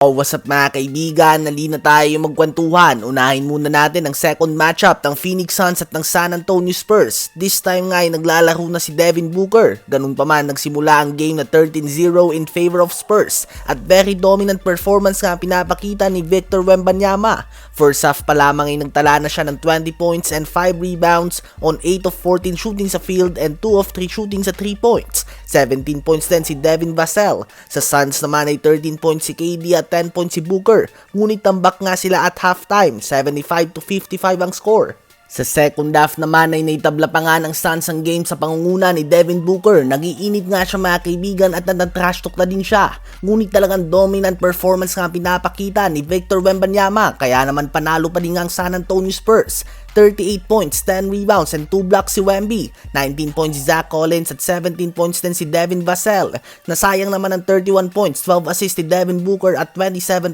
Oh, what's up mga kaibigan? Nali na tayo magkwentuhan. Unahin muna natin ang second matchup ng Phoenix Suns at ng San Antonio Spurs. This time nga ay naglalaro na si Devin Booker. Ganun pa man, nagsimula ang game na 13-0 in favor of Spurs. At very dominant performance nga pinapakita ni Victor Wembanyama. First half pa lamang ay nagtala na siya ng 20 points and 5 rebounds on 8 of 14 shooting sa field and 2 of 3 shooting sa 3 points. 17 points din si Devin Vassell. Sa Suns naman ay 13 points si KD at 10 points si Booker. Ngunit tambak nga sila at halftime, 75 to 55 ang score. Sa second half naman ay naitabla pa nga ng Suns ang game sa pangunguna ni Devin Booker. Nagiinit nga siya mga kaibigan at natatrash talk na din siya. Ngunit talagang dominant performance nga pinapakita ni Victor Wembanyama kaya naman panalo pa din nga ang San Antonio Spurs. 38 points, 10 rebounds, and 2 blocks si Wemby. 19 points si Zach Collins at 17 points din si Devin Vassell. Nasayang naman ang 31 points, 12 assists si Devin Booker at 27.6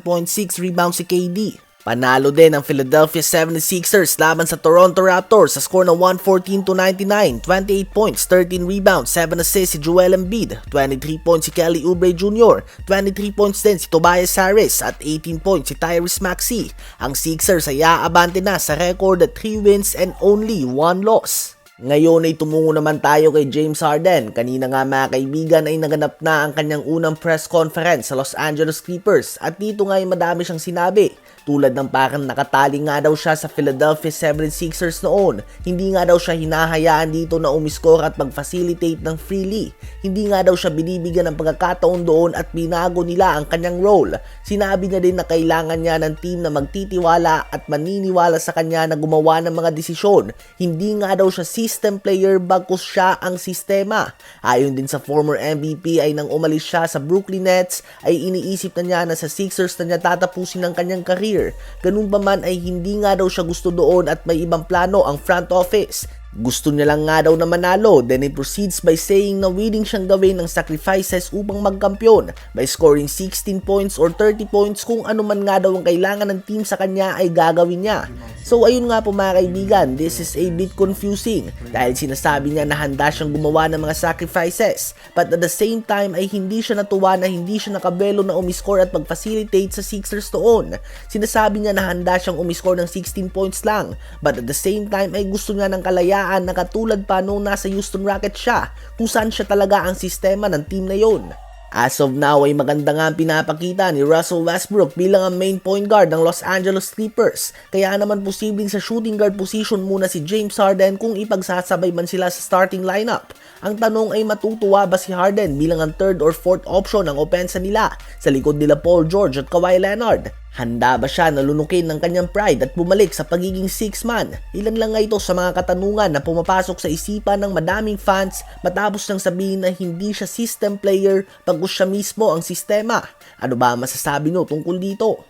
rebounds si KD. Panalo din ang Philadelphia 76ers laban sa Toronto Raptors sa score na 114 to 99, 28 points, 13 rebounds, 7 assists si Joel Embiid, 23 points si Kelly Oubre Jr., 23 points din si Tobias Harris at 18 points si Tyrese Maxey. Ang Sixers ay aabante na sa record at 3 wins and only 1 loss. Ngayon ay tumungo naman tayo kay James Harden. Kanina nga mga kaibigan ay naganap na ang kanyang unang press conference sa Los Angeles Clippers at dito nga ay madami siyang sinabi. Tulad ng parang nakatali nga daw siya sa Philadelphia 76ers noon. Hindi nga daw siya hinahayaan dito na umiskor at mag-facilitate ng freely. Hindi nga daw siya binibigyan ng pagkakataon doon at binago nila ang kanyang role. Sinabi niya din na kailangan niya ng team na magtitiwala at maniniwala sa kanya na gumawa ng mga desisyon. Hindi nga daw siya system player bagkus siya ang sistema. Ayon din sa former MVP ay nang umalis siya sa Brooklyn Nets ay iniisip na niya na sa Sixers na niya tatapusin ang kanyang career. Ganun pa man ay hindi nga daw siya gusto doon at may ibang plano ang front office. Gusto niya lang nga daw na manalo, then it proceeds by saying na willing siyang gawin ng sacrifices upang magkampiyon by scoring 16 points or 30 points kung ano man nga daw ang kailangan ng team sa kanya ay gagawin niya. So ayun nga po mga kaibigan, this is a bit confusing dahil sinasabi niya na handa siyang gumawa ng mga sacrifices but at the same time ay hindi siya natuwa na hindi siya nakabelo na umiscore at mag-facilitate sa Sixers noon. Sinasabi niya na handa siyang umiscore ng 16 points lang but at the same time ay gusto niya ng kalayaan na katulad pa nung nasa Houston Rockets siya kung saan siya talaga ang sistema ng team na yon. As of now ay maganda nga ang pinapakita ni Russell Westbrook bilang ang main point guard ng Los Angeles Clippers. Kaya naman posibleng sa shooting guard position muna si James Harden kung ipagsasabay man sila sa starting lineup. Ang tanong ay matutuwa ba si Harden bilang ang third or fourth option ng opensa nila sa likod nila Paul George at Kawhi Leonard. Handa ba siya na lunukin ng kanyang pride at bumalik sa pagiging six man? Ilan lang nga ito sa mga katanungan na pumapasok sa isipan ng madaming fans matapos nang sabihin na hindi siya system player pagkus siya mismo ang sistema. Ano ba masasabi nyo tungkol dito?